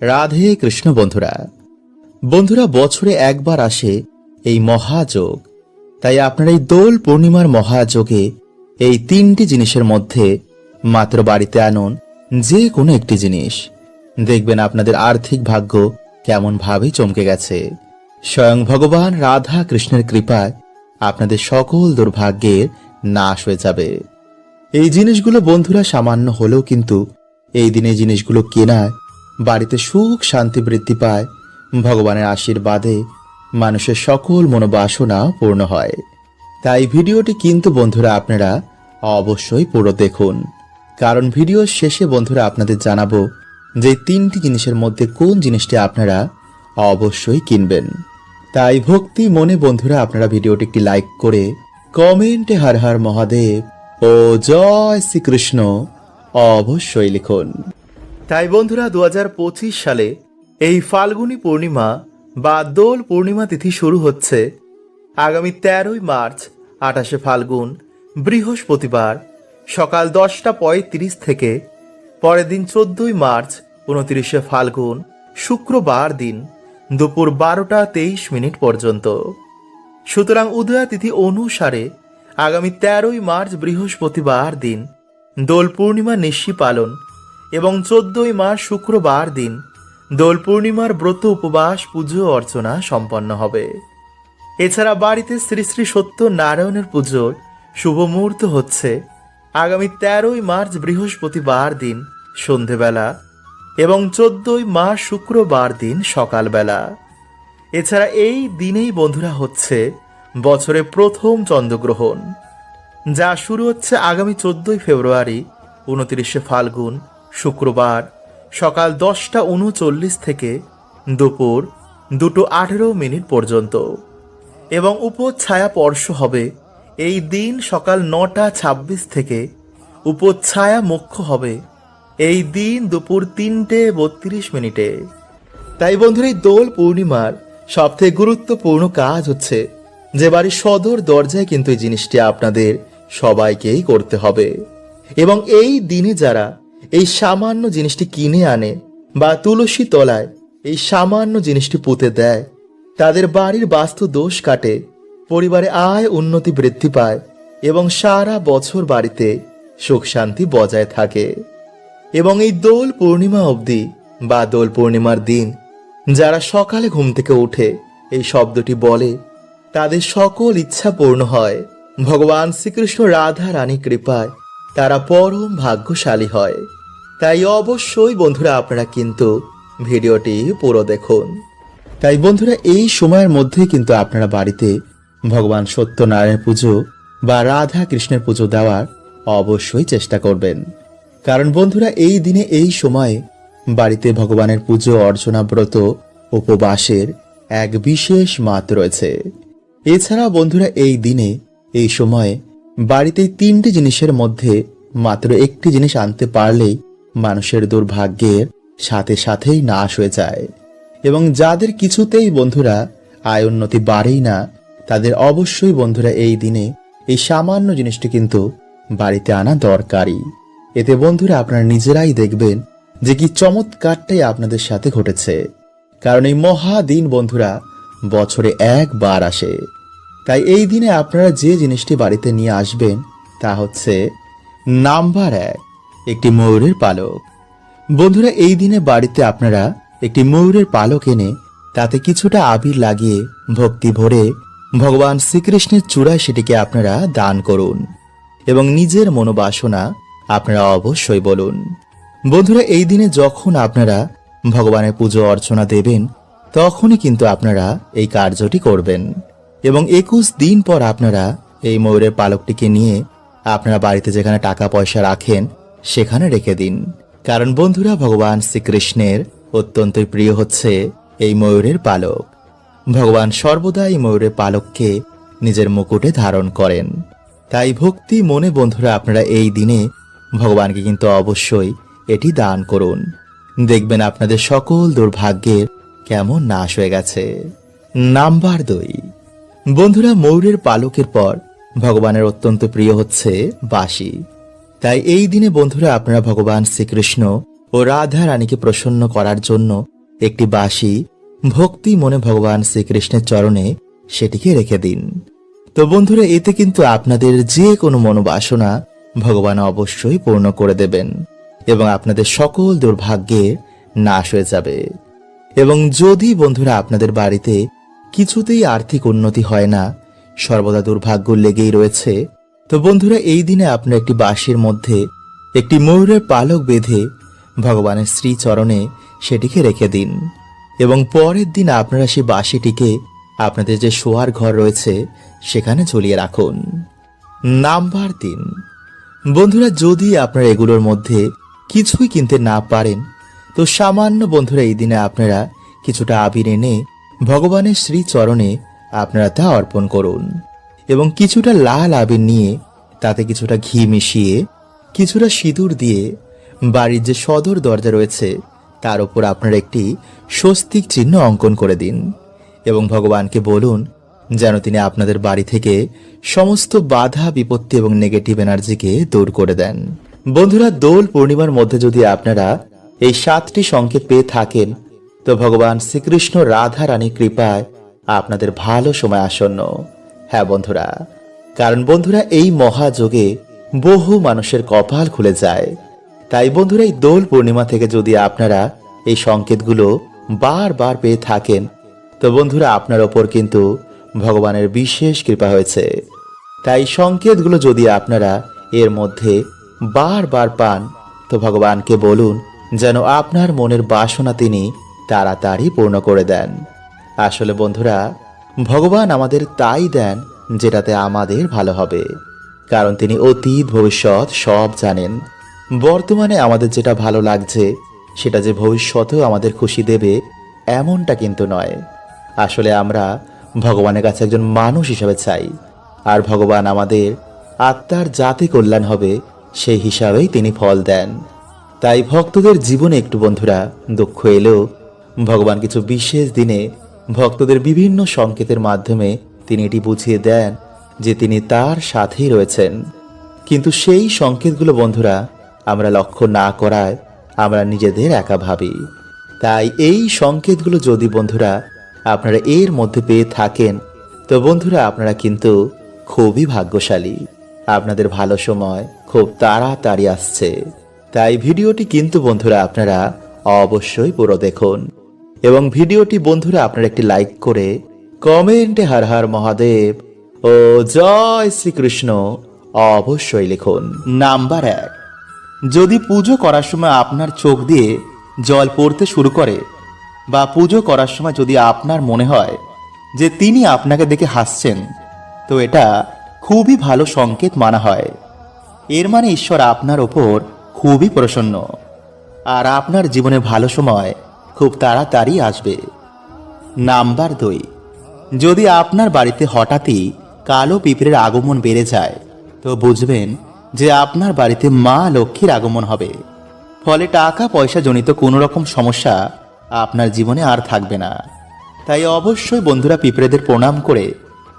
রাধে কৃষ্ণ বন্ধুরা বন্ধুরা বছরে একবার আসে এই মহাযোগ। তাই আপনার এই দোল পূর্ণিমার মহাযোগে এই তিনটি জিনিসের মধ্যে মাত্র বাড়িতে আনুন যে কোনো একটি জিনিস। দেখবেন আপনাদের আর্থিক ভাগ্য কেমন ভাবে চমকে গেছে। স্বয়ং ভগবান রাধা কৃষ্ণের কৃপায় আপনাদের সকল দুর্ভাগ্যের নাশ হয়ে যাবে। এই জিনিসগুলো বন্ধুরা সামান্য হলেও কিন্তু এই দিনে জিনিসগুলো কেনায় বাড়িতে সুখ, শান্তি বৃদ্ধি পায়। ভগবানের আশীর্বাদে মানুষের সকল মনোবাসনা পূর্ণ হয়। তাই ভিডিওটি কিন্তু বন্ধুরা আপনারা অবশ্যই পুরো দেখুন। কারণ ভিডিওর শেষে বন্ধুরা আপনাদের জানাব যে তিনটি জিনিসের মধ্যে কোন জিনিসটি আপনারা অবশ্যই কিনবেন। তাই ভক্তি মনে বন্ধুরা আপনারা ভিডিওটি একটি লাইক করে কমেন্টে হর হর মহাদেব ও জয় শ্রীকৃষ্ণ অবশ্যই লিখুন। তাই বন্ধুরা দু হাজার পঁচিশ সালে এই ফাল্গুনী পূর্ণিমা বা দোল পূর্ণিমা তিথি শুরু হচ্ছে আগামী তেরোই মার্চ, আঠাশে ফাল্গুন, বৃহস্পতিবার, সকাল দশটা পঁয়ত্রিশ থেকে পরের দিন চোদ্দই মার্চ, উনত্রিশে ফাল্গুন, শুক্রবার দিন, দুপুর বারোটা তেইশ মিনিট পর্যন্ত। সুতরাং উদয়া তিথি অনুসারে আগামী তেরোই মার্চ, বৃহস্পতিবার দিন দোল পূর্ণিমা নিশি পালন এবং চোদ্দই মাস শুক্রবার দিন দোল পূর্ণিমার ব্রত উপবাস, পুজো অর্চনা সম্পন্ন হবে। এছাড়া বাড়িতে শ্রী শ্রী সত্য নারায়ণের পুজোর শুভ মুহূর্ত হচ্ছে আগামী তেরোই মার্চ বৃহস্পতিবার দিন সন্ধেবেলা এবং চোদ্দই মার্চ শুক্রবার দিন সকালবেলা। এছাড়া এই দিনেই বন্ধুরা হচ্ছে বছরে প্রথম চন্দ্রগ্রহণ, যা শুরু হচ্ছে আগামী চোদ্দই ফেব্রুয়ারি, উনত্রিশে ফাল্গুন শুক্রবার সকাল দশটা উনচল্লিশ থেকে দুপুর দুটো আঠেরো মিনিট পর্যন্ত। এবং উপচ্ছায়া স্পর্শ হবে এই দিন সকাল নটা ছাব্বিশ থেকে উপচ্ছায়া মুখ্য হবে এই দিন দুপুর তিনটে বত্রিশ মিনিটে। তাই বন্ধুরা, এই দোল পূর্ণিমার সবথেকে গুরুত্বপূর্ণ কাজ হচ্ছে যে বাড়ির সদর দরজায় কিন্তু এই জিনিসটি আপনাদের সবাইকেই করতে হবে। এবং এই দিনে যারা এই সামান্য জিনিসটি কিনে আনে বা তুলসী তলায় এই সামান্য জিনিসটি পুঁতে দেয়। তাদের বাড়ির বাস্তু দোষ কাটে, পরিবারে আয় উন্নতি বৃদ্ধি পায় এবং সারা বছর বাড়িতে সুখ শান্তি বজায় থাকে। এবং এই দোল পূর্ণিমা অবধি বা দোল পূর্ণিমার দিন, যারা সকালে ঘুম থেকে উঠে এই শব্দটি বলে, তাদের সকল ইচ্ছা পূর্ণ হয়। ভগবান শ্রীকৃষ্ণ রাধা রানী কৃপায় তারা পরম ভাগ্যশালী হয়। তাই অবশ্যই বন্ধুরা আপনারা কিন্তু ভিডিওটি পুরো দেখুন। তাই বন্ধুরা, এই সময়ের মধ্যে কিন্তু আপনারা বাড়িতে ভগবান সত্যনারায়ণ পুজো বা রাধা কৃষ্ণের পুজো দেওয়ার অবশ্যই চেষ্টা করবেন। কারণ বন্ধুরা, এই দিনে, এই সময়ে বাড়িতে ভগবানের পুজো অর্চনা ব্রত উপবাসের এক বিশেষ মাত রয়েছে। এছাড়া বন্ধুরা, এই দিনে, এই সময়ে বাড়িতে তিনটি জিনিসের মধ্যে মাত্র একটি জিনিস আনতে পারলেই মানুষের দুর্ভাগ্যের সাথে সাথেই নাশ হয়ে যায়। এবং যাদের কিছুতেই বন্ধুরা আয় উন্নতি বাড়েই না, তাদের অবশ্যই বন্ধুরা এই দিনে এই সামান্য জিনিসটি কিন্তু বাড়িতে আনা দরকারি এতে বন্ধুরা আপনারা নিজেরাই দেখবেন যে কি চমৎকারটাই আপনাদের সাথে ঘটেছে। কারণ এই মহা দিন বন্ধুরা বছরে একবার আসে। তাই এই দিনে আপনারা যে জিনিসটি বাড়িতে নিয়ে আসবেন তা হচ্ছে নাম্বার এক। একটি ময়ূরের পালক। বন্ধুরা, এই দিনে বাড়িতে আপনারা একটি ময়ূরের পালক এনে তাতে কিছুটা আবির লাগিয়ে ভক্তি ভরে ভগবান শ্রীকৃষ্ণের চূড়ায় সেটিকে আপনারা দান করুন এবং নিজের মনোবাসনা আপনারা অবশ্যই বলুন। বন্ধুরা, এই দিনে যখন আপনারা ভগবানের পুজো অর্চনা দেবেন, তখনই কিন্তু আপনারা এই কার্যটি করবেন এবং একুশ দিন পর আপনারা এই ময়ূরের পালকটিকে নিয়ে আপনারা বাড়িতে যেখানে টাকা পয়সা রাখেন সেখানে রেখে দিন। কারণ বন্ধুরা, ভগবান শ্রীকৃষ্ণের অত্যন্তই প্রিয় হচ্ছে এই ময়ূরের পালক। ভগবান সর্বদা এই ময়ূরের পালককে নিজের মুকুটে ধারণ করেন। তাই ভক্তি মনে, বন্ধুরা, আপনারা এই দিনে ভগবানকে কিন্তু অবশ্যই এটি দান করুন। দেখবেন আপনাদের সকল দুর্ভাগ্যের কেমন নাশ হয়ে গেছে। নাম্বার দুই। বন্ধুরা, ময়ূরের পালকের পর ভগবানের অত্যন্ত প্রিয় হচ্ছে বাঁশি। তাই এই দিনে বন্ধুরা আপনারা ভগবান শ্রীকৃষ্ণ ও রাধা রানীকে প্রসন্ন করার জন্য একটি বাসি ভক্তি মনে ভগবান শ্রীকৃষ্ণের চরণে সেটিকে রেখে দিন। তো বন্ধুরা, এতে কিন্তু আপনাদের যে কোনো মনোবাসনা ভগবান অবশ্যই পূর্ণ করে দেবেন এবং আপনাদের সকল দুর্ভাগ্যের নাশ হয়ে যাবে। এবং যদি বন্ধুরা আপনাদের বাড়িতে কিছুতেই আর্থিক উন্নতি হয় না, সর্বদা দুর্ভাগ্য লেগেই রয়েছে তো বন্ধুরা, এই দিনে আপনার একটি বাঁশির মধ্যে একটি ময়ূরের পালক বেঁধে ভগবানের শ্রীচরণে সেটিকে রেখে দিন। এবং পরের দিন আপনারা সেই বাঁশিটিকে আপনাদের যে শোয়ার ঘর রয়েছে, সেখানে ঝুলিয়ে রাখুন। নাম্বার তিন বন্ধুরা, যদি আপনারা এগুলোর মধ্যে কিছুই কিনতে না পারেন, তো সামান্য বন্ধুরা, এই দিনে আপনারা কিছুটা আবির এনে ভগবানের শ্রীচরণে আপনারা তা অর্পণ করুন। এবং কিছুটা লাল আবির নিয়ে তাতে কিছুটা ঘি মিশিয়ে, কিছুটা সিঁদুর দিয়ে বাড়ির যে সদর দরজা রয়েছে, তার উপর আপনার একটি স্বস্তিক চিহ্ন অঙ্কন করে দিন এবং ভগবানকে বলুন যেন তিনি আপনাদের বাড়ি থেকে সমস্ত বাধা, বিপত্তি এবং নেগেটিভ এনার্জিকে দূর করে দেন। বন্ধুরা, দোল পূর্ণিমার মধ্যে যদি আপনারা এই সাতটি সংকেত পেয়ে থাকেন, তো ভগবান শ্রীকৃষ্ণ রাধা রানী কৃপায় আপনাদের ভালো সময় আসন্ন। হ্যাঁ বন্ধুরা, কারণ বন্ধুরা এই মহাযোগে বহু মানুষের কপাল খুলে যায়। তাই বন্ধুরা, এই দোল পূর্ণিমা থেকে যদি আপনারা এই সংকেতগুলো বারবার পেয়ে থাকেন, তো বন্ধুরা আপনার ওপর কিন্তু ভগবানের বিশেষ কৃপা হয়েছে। তাই সংকেতগুলো যদি আপনারা এর মধ্যে বারবার পান, তো ভগবানকে বলুন যেন আপনার মনের বাসনা তিনি তাড়াতাড়ি পূর্ণ করে দেন। আসলে বন্ধুরা ভগবান আমাদের তাই দেন যেটাতে আমাদের ভালো হবে। কারণ তিনি অতীত, ভবিষ্যৎ সব জানেন। বর্তমানে আমাদের যেটা ভালো লাগছে, সেটা যে ভবিষ্যতেও আমাদের খুশি দেবে, এমনটা কিন্তু নয়। আসলে আমরা ভগবানের কাছে একজন মানুষ হিসাবে চাই। আর ভগবান আমাদের আত্মার জাতি কল্যাণ হবে, সেই হিসাবেই তিনি ফল দেন। তাই ভক্তদের জীবনে একটু বন্ধুরা, দুঃখ এলেও ভগবান কিছু বিশেষ দিনে ভক্তদের বিভিন্ন সংকেতের মাধ্যমে তিনি এটি বুঝিয়ে দেন যে তিনি তার সাথেই রয়েছেন। কিন্তু সেই সংকেতগুলো, বন্ধুরা, আমরা লক্ষ্য না করায় আমরা নিজেদের একা ভাবি। তাই এই সংকেতগুলো যদি, বন্ধুরা, আপনারা এর মধ্যে পেয়ে থাকেন, তো বন্ধুরা, আপনারা কিন্তু খুবই ভাগ্যশালী। আপনাদের ভালো সময় খুব তাড়াতাড়ি আসছে। তাই ভিডিওটি কিন্তু, বন্ধুরা, আপনারা অবশ্যই পুরো দেখুন। এবং ভিডিওটি বন্ধুরা আপনারা একটি লাইক করে কমেন্টে হর হর মহাদেব ও জয় শ্রীকৃষ্ণ অবশ্যই লিখুন। নাম্বার এক, যদি পুজো করার সময় আপনার চোখ দিয়ে জল পড়তে শুরু করে বা পুজো করার সময় যদি আপনার মনে হয় যে তিনি আপনাকে দেখে হাসছেন, তো এটা খুবই ভালো সংকেত মানা হয়। এর মানে ঈশ্বর আপনার ওপর খুবই প্রসন্ন। আর আপনার জীবনে ভালো সময় খুব তাড়াতাড়ি আসবে। নাম্বার দুই। যদি আপনার বাড়িতে হঠাৎই কালো পিঁপড়ের আগমন বেড়ে যায়, তো বুঝবেন যে আপনার বাড়িতে মা লক্ষ্মীর আগমন হবে। ফলে টাকা পয়সা জনিত কোনো রকম সমস্যা আপনার জীবনে আর থাকবে না। তাই অবশ্যই বন্ধুরা পিঁপড়েদের প্রণাম করে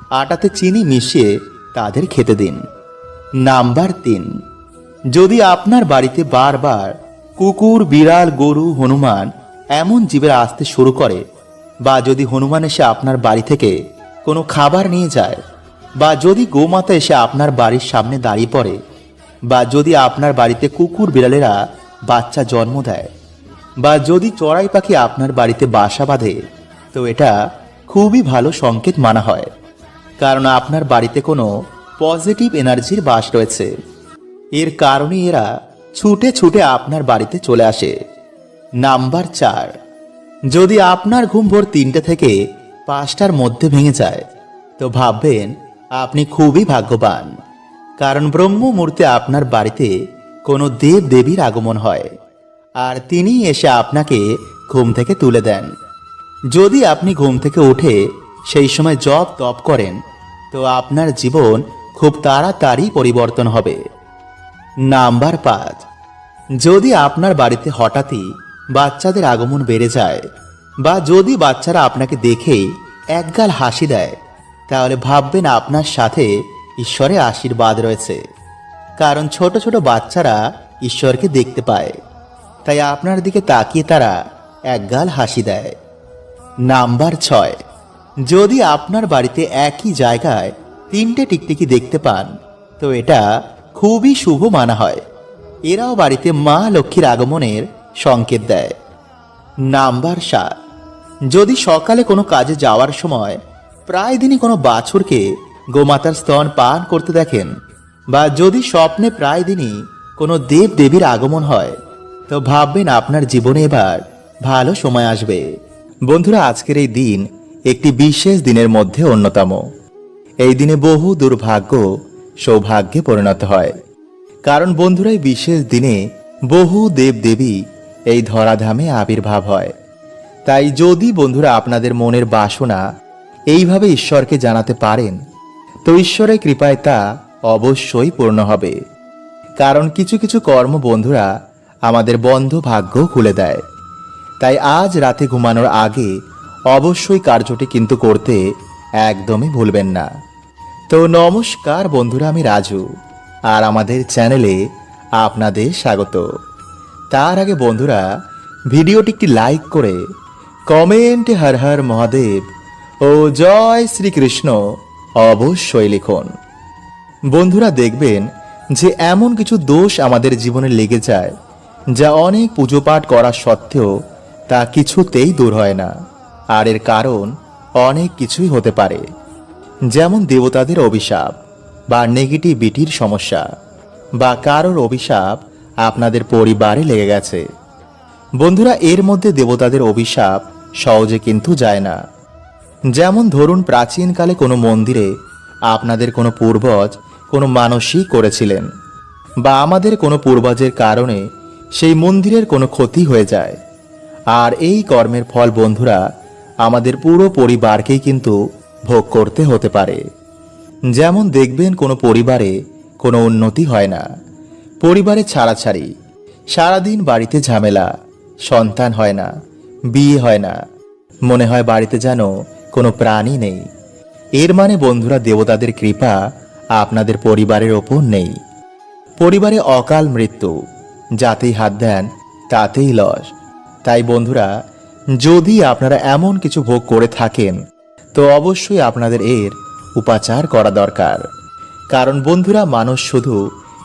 আটাতে চিনি মিশিয়ে তাদের খেতে দিন। নাম্বার তিন। যদি আপনার বাড়িতে বারবার কুকুর, বিড়াল, গরু, হনুমান এমন জীবের আসতে শুরু করে, বা যদি হনুমান এসে আপনার বাড়ি থেকে কোনো খাবার নিয়ে যায়, বা যদি গোমাতা এসে আপনার বাড়ির সামনে দাঁড়িয়ে পড়ে, বা যদি আপনার বাড়িতে কুকুর বিড়ালেরা বাচ্চা জন্ম দেয়, বা যদি চড়াই পাখি আপনার বাড়িতে বাসা বাঁধে, তো এটা খুবই ভালো সংকেত মানা হয়, কারণ আপনার বাড়িতে কোনো পজিটিভ এনার্জির বাস রয়েছে। এর কারণে এরা ছুটে ছুটে আপনার বাড়িতে চলে আসে। নাম্বার চার। যদি আপনার ঘুম ভোর তিনটে থেকে পাঁচটার মধ্যে ভেঙে যায়, তো ভাববেন আপনি খুবই ভাগ্যবান। কারণ ব্রহ্ম মুহূর্তে আপনার বাড়িতে কোনো দেব দেবীর আগমন হয়, আর তিনি এসে আপনাকে ঘুম থেকে তুলে দেন। যদি আপনি ঘুম থেকে উঠে সেই সময় জপ তপ করেন, তো আপনার জীবন খুব তাড়াতাড়ি পরিবর্তন হবে। নাম্বার পাঁচ। যদি আপনার বাড়িতে হঠাৎই বাচ্চাদের আগমন বেড়ে যায়। বা যদি বাচ্চারা আপনাকে দেখেই একগাল হাসি দেয়, তাহলে ভাববেন আপনার সাথে ঈশ্বরের আশীর্বাদ রয়েছে। কারণ ছোট ছোট বাচ্চারা ঈশ্বরকে দেখতে পায়। তাই আপনার দিকে তাকিয়ে তারা একগাল হাসি দেয়। নাম্বার ছয়। যদি আপনার বাড়িতে একই জায়গায় তিনটে টিকটিকি দেখতে পান, তো এটা খুবই শুভ মানা হয়। এরাও বাড়িতে মা লক্ষ্মীর আগমনের সংকেত দেয়। নাম্বার সাত। যদি সকালে কোনো কাজে যাওয়ার সময় প্রায় দিনই কোনো বাছুরকে গোমাতার স্তন পান করতে দেখেন বা যদি স্বপ্নে প্রায় দিনই কোনো দেব দেবীর আগমন হয়, তো ভাববেন আপনার জীবনে এবার ভালো সময় আসবে। বন্ধুরা, আজকের এই দিন একটি বিশেষ দিনের মধ্যে অন্যতম। এই দিনে বহু দুর্ভাগ্য সৌভাগ্যে পরিণত হয়। কারণ বন্ধুরা, এই বিশেষ দিনে বহু দেব দেবী এই ধরাধামে আবির্ভাব হয়। তাই যদি বন্ধুরা আপনাদের মনের বাসনা এইভাবে ঈশ্বরকে জানাতে পারেন, তো ঈশ্বরের কৃপায় তা অবশ্যই পূর্ণ হবে। কারণ কিছু কিছু কর্ম বন্ধুরা আমাদের বন্ধ ভাগ্য খুলে দেয়। তাই আজ রাতে ঘুমানোর আগে অবশ্যই কার্যটি কিন্তু করতে একদমই ভুলবেন না। তো নমস্কার বন্ধুরা, আমি রাজু, আর আমাদের চ্যানেলে আপনাদের স্বাগত। তার আগে বন্ধুরা, ভিডিওটি একটি লাইক করে কমেন্টে হর হর মহাদেব ও জয় শ্রীকৃষ্ণ অবশ্যই লিখুন। বন্ধুরা দেখবেন যে এমন কিছু দোষ আমাদের জীবনে লেগে যায়, যা অনেক পুজো পাঠ করা সত্ত্বেও তা কিছুতেই দূর হয় না। আর এর কারণ অনেক কিছুই হতে পারে। যেমন দেবতাদের অভিশাপ বা নেগেটিভিটির সমস্যা বা কারোর অভিশাপ আপনাদের পরিবারে লেগে গেছে। বন্ধুরা, এর মধ্যে দেবতাদের অভিশাপ সহজে কিন্তু যায় না। যেমন ধরুন, প্রাচীনকালে কোনো মন্দিরে আপনাদের কোনো পূর্বজ কোনো মানসিক করেছিলেন বা আমাদের কোনো পূর্বজের কারণে সেই মন্দিরের কোনো ক্ষতি হয়ে যায়। আর এই কর্মের ফল বন্ধুরা, আমাদের পুরো পরিবারকেই কিন্তু ভোগ করতে হতে পারে। যেমন দেখবেন কোনো পরিবারে কোনো উন্নতি হয় না। পরিবারে ছাড়াছাড়ি। সারাদিন বাড়িতে ঝামেলা। সন্তান হয় না, বিয়ে হয় না। মনে হয় বাড়িতে যেন কোনো প্রাণী নেই। এর মানে বন্ধুরা দেবতাদের কৃপা আপনাদের পরিবারের ওপর নেই। পরিবারে অকাল মৃত্যু। যাতেই হাত দেন, তাতেই লস। তাই বন্ধুরা, যদি আপনারা এমন কিছু ভোগ করে থাকেন, তো অবশ্যই আপনাদের এর উপাচার করা দরকার। কারণ বন্ধুরা, মানুষ শুধু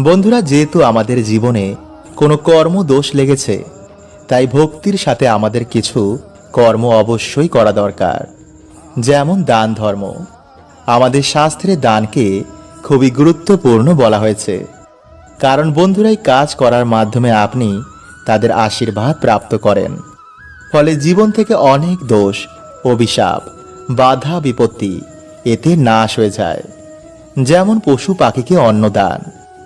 বন্ধুরা, যেহেতু আমাদের জীবনে কোনো কর্ম দোষ লেগেছে, তাই ভক্তির সাথে আমাদের কিছু কর্ম অবশ্যই করা দরকার। যেমন দান ধর্ম। আমাদের শাস্ত্রে দানকে খুবই গুরুত্বপূর্ণ বলা হয়েছে। কারণ বন্ধুরাই কাজ করার মাধ্যমে আপনি তাদের আশীর্বাদ প্রাপ্ত করেন। ফলে জীবন থেকে অনেক দোষ, অভিশাপ, বাধা, বিপত্তি এতে নাশ হয়ে যায়। যেমন পশু পাখিকে অন্নদান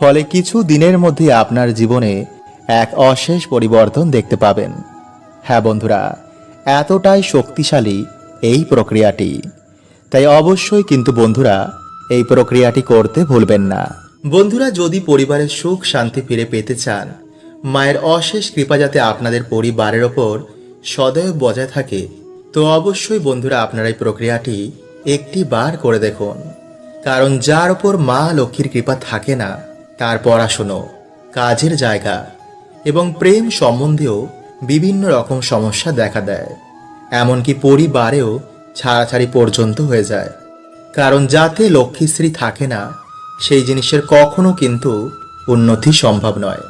ফলে কিছু দিনের মধ্যে আপনার জীবনে এক অশেষ পরিবর্তন দেখতে পাবেন। হ্যাঁ বন্ধুরা, এতটাই শক্তিশালী এই প্রক্রিয়াটি। তাই অবশ্যই কিন্তু বন্ধুরা, এই প্রক্রিয়াটি করতে ভুলবেন না। বন্ধুরা, যদি পরিবারের সুখ শান্তি ফিরে পেতে চান, মায়ের অশেষ কৃপা যাতে আপনাদের পরিবারের ওপর সদয় বজায় থাকে, তো অবশ্যই বন্ধুরা আপনারা এই প্রক্রিয়াটি একটি বার করে দেখুন। কারণ যার ওপর মা লক্ষ্মীর কৃপা থাকে না তার পড়াশুনো, কাজের জায়গা এবং প্রেম সম্বন্ধেও বিভিন্ন রকম সমস্যা দেখা দেয়। এমনকি পরিবারেও ছাড়াছাড়ি পর্যন্ত হয়ে যায়। কারণ যাতে লক্ষ্মীশ্রী থাকে না, সেই জিনিসের কখনো কিন্তু উন্নতি সম্ভব নয়।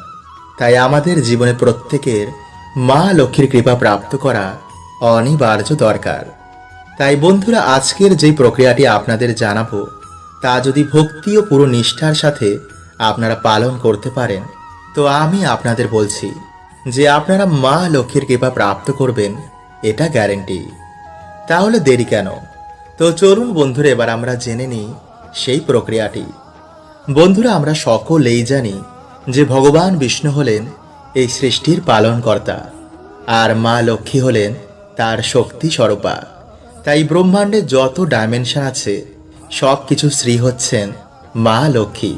তাই আমাদের জীবনে প্রত্যেকের মা লক্ষ্মীর কৃপা প্রাপ্ত করা অনিবার্য দরকার। তাই বন্ধুরা, আজকের যে প্রক্রিয়াটি আপনাদের জানাব, তা যদি ভক্তি ও পুরো নিষ্ঠার সাথে আপনারা পালন করতে পারেন। তো আমি আপনাদের বলছি যে আপনারা মা লক্ষ্মীর কৃপা প্রাপ্ত করবেন, এটা গ্যারেন্টি। তাহলে দেরি কেন? তো চলুন বন্ধুরা, এবার আমরা জেনে নিই সেই প্রক্রিয়াটি। বন্ধুরা, আমরা সকলেই জানি যে ভগবান বিষ্ণু হলেন এই সৃষ্টির পালনকর্তা আর মা লক্ষ্মী হলেন তার শক্তি স্বরূপা। তাই ব্রহ্মাণ্ডে যত ডাইমেনশন আছে সব কিছু শ্রী হচ্ছেন মা লক্ষ্মী।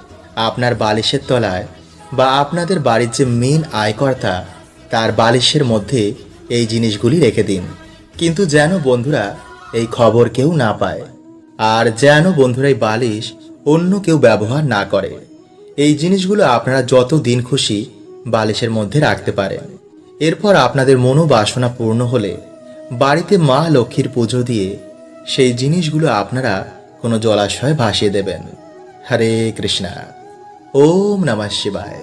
আপনার বালিশের তলায় বা আপনাদের বাড়ির যে মেন আয়কর্তা, তার বালিশের মধ্যে এই জিনিসগুলি রেখে দিন। কিন্তু যেন বন্ধুরা এই খবর কেউ না পায়। আর যেন বন্ধুরা এই বালিশ অন্য কেউ ব্যবহার না করে। এই জিনিসগুলো আপনারা যত দিন খুশি বালিশের মধ্যে রাখতে পারেন। এরপর আপনাদের মনোবাসনা পূর্ণ হলে বাড়িতে মা লক্ষ্মীর পুজো দিয়ে সেই জিনিসগুলো আপনারা কোনো জলাশয়ে ভাসিয়ে দেবেন। হরে কৃষ্ণা। ওম নমঃ শিবায়